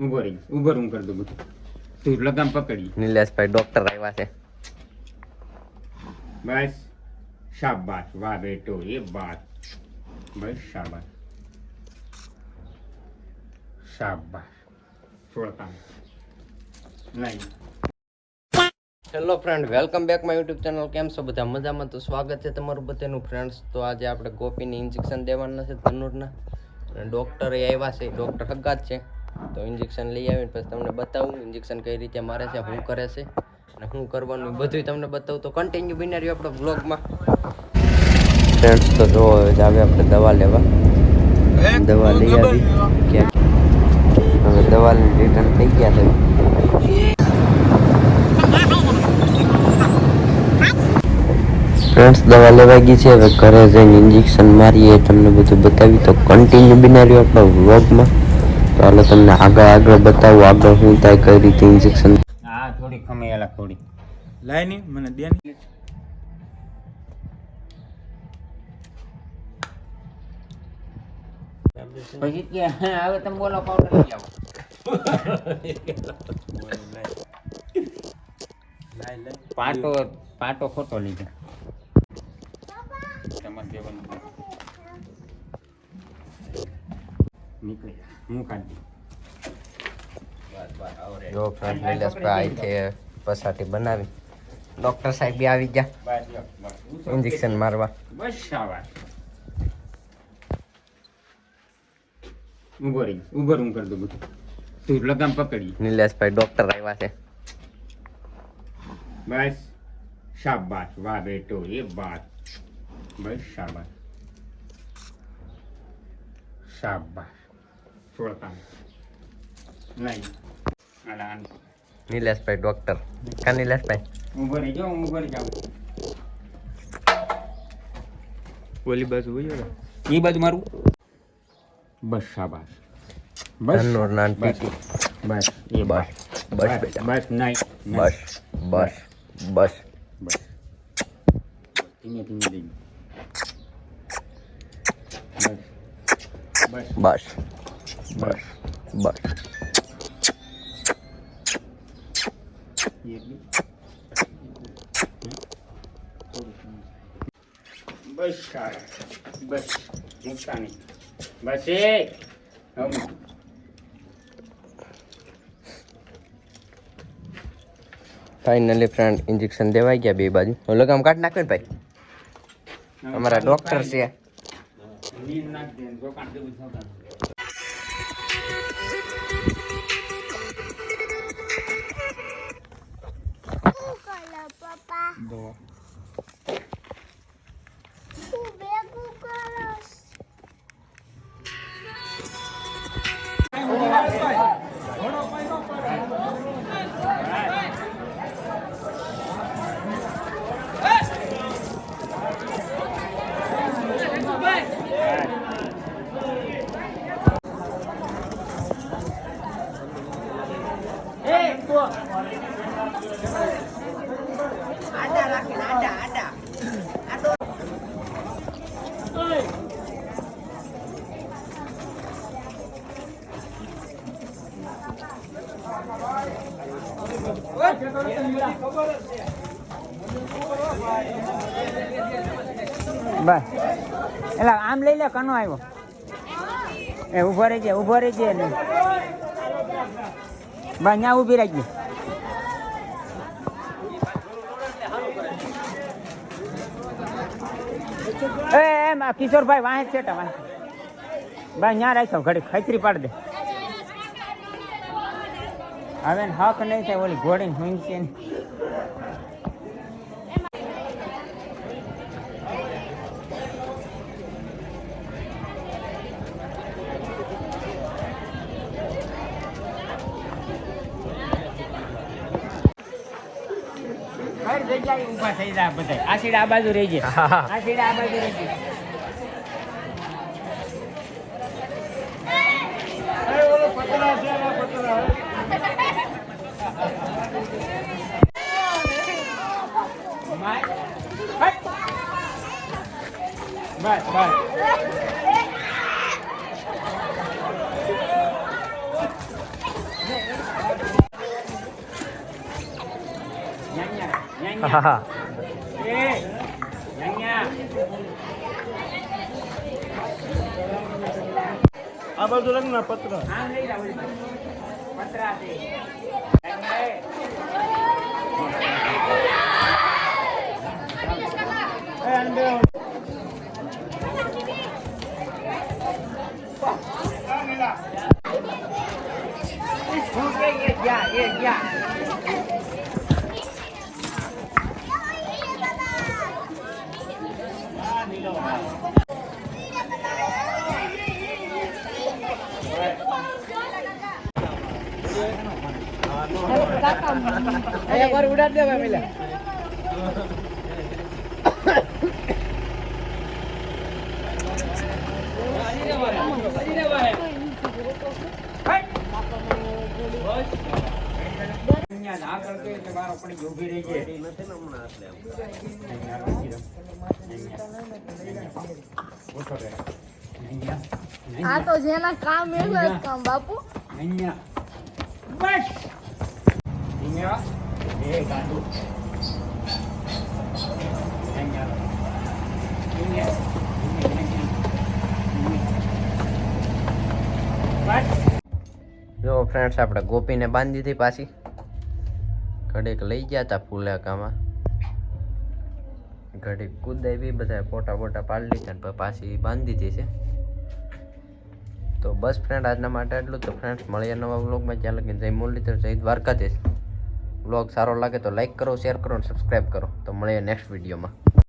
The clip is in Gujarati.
ઊભો રહી ઊભો હું કરી દઉં બધું. તું લગામ પકડી. નિલેશભાઈ ડોક્ટર આવ્યા છે. બસ શાબાશ વાહ બેટો એ બાત બસ શાબાશ. શાબાશ. છોડતા નહીં. Hello friend welcome back my YouTube channel કેમ છો બધા? મજામાં તો સ્વાગત છે તમારું બધાનું. ફ્રેન્ડ્સ તો આજે આપણે ગોપીને ઇન્જેક્શન દેવાના છે ધનુરના અને ડૉક્ટરે આવ્યા છે. ડૉક્ટર હગાત છે. તો ઇન્જેક્શન લઈ આવીને પછી તમને બતાવું ઇન્જેક્શન કઈ રીતે મારે છે શું કરે છે અને શું કરવાનું બધું તમને બતાવું. તો કન્ટિન્યુ બની રહ્યું આપણે બ્લોગમાં ફ્રેન્ડ્સ તો જો આવે આપણે દવા લેવા. દવા લઈ આવી. ક્યાં? હવે દવા રિટર્ન થઈ ગયા છે. ફ્રેન્ડ્સ દવા લેવા ગઈ છે. હવે ઘરે જઈને ઇન્જેક્શન મારીએ. તમને બધું બતાવી. તો કન્ટિન્યુ બિનારી આપણો વ્લોગમાં તો હાલો તમને આગળ આગળ બતાવું આગળ શું થાય કઈ રીતે ઇન્જેક્શન હા થોડી ખમેલા થોડી. લાયની મને દે ની. પછી કે હવે તમે બોલો પાવડર લઈ આવો. પાટો પાટો ખોટો લીધો. તમારે નીકળી જા. હું કાઢી જો ફ્રેન્ડ નિલેશભાઈ છે પસાટી બનાવી. ડોક્ટર સાહેબ બી આવી ગયા. ઇન્જેક્શન મારવા. બસ શાબાશ. ઊભો રહી. ઊભો હું કરી દઉં બધું. તું લગામ પકડી નિલેશભાઈ ડૉક્ટર આવ્યા છે. બસ શાબાશ. વાહ બેટો એ બાત બસ શાબાશ. શાબાશ. છોડતા નહીં અલા, આને નિલેશભાઈ ડૉક્ટર કા નિલેશભાઈ? ઊભો રહી જાઓ હું ઊભો રહી જાઉં. ઓલી બાજુ હોય એ બાજુ મારું? બસ શાબાશ. બસ. ધનુર નાન બસ. પીટી બસ. એ બસ બસ બસ બેટા. બસ નહીં. બસ બસ બસ. બસ. ધીમે ધીમે દઈ બસ. બસ. બસ બસ બસ બસ સારા બસ મૂકતા નહીં બસ એ હવે ફાઇનલી ફ્રેન્ડ ઇન્જેક્શન દેવાઈ ગયા બે બાજુ ઓલો કામ કાઢ નાખ્યું ને ભાઈ અમારા ડૉક્ટર છે બસ એટલે આમ લઈ લે, કનો આવ્યો? એ ઊભો રહેજે ઊભો રહેજે ને બસ ત્યાં ઊભી રાખજે. એ, એમ, આ કિશોરભાઈ વાંહે છે ટા બસ ત્યાં રાખ્યો ઘડી ખૈતરી પાડ દે. હવે હક નહીં થાય, ઓલી ઘોડીને હુંઈ જગ્યાએ ઊભા થઈ જાય બધા. આ સીડ આ બાજુ રહી જાય આ સીડ આ બાજુ રહી જાય હા એ અહીંયા આ બાજુ લગ્ન પત્ર. પતરા એકવાર ઉડાડ દે ભાઈ મિલા ના કરતો એટલે રહી. આ તો જેના કામ એવું કામ બાપુ અહીંયા. બસ જો ફ્રેન્ડ્સ આપણે ગોપીને બાંધી દીધી પાછી. ઘડીક લઈ ગયા હતા ફૂલેકામાં. ઘડીક કુદાઈ બી બધા ફોટા બોટા પાડી લીધા ને પાછી બાંધી દીધી છે. તો બસ ફ્રેન્ડ આજના માટે એટલું તો ફ્રેન્ડ્સ મળીએ નવા બ્લોગમાં જ્યાં લગી જય મુરલીધર, જય દ્વારકાધીશ. વ્લોગ સારો લાગે તો લાઈક કરો, શેર કરો અને સબસ્ક્રાઈબ કરો. તો મળીએ નેક્સ્ટ વિડીયોમાં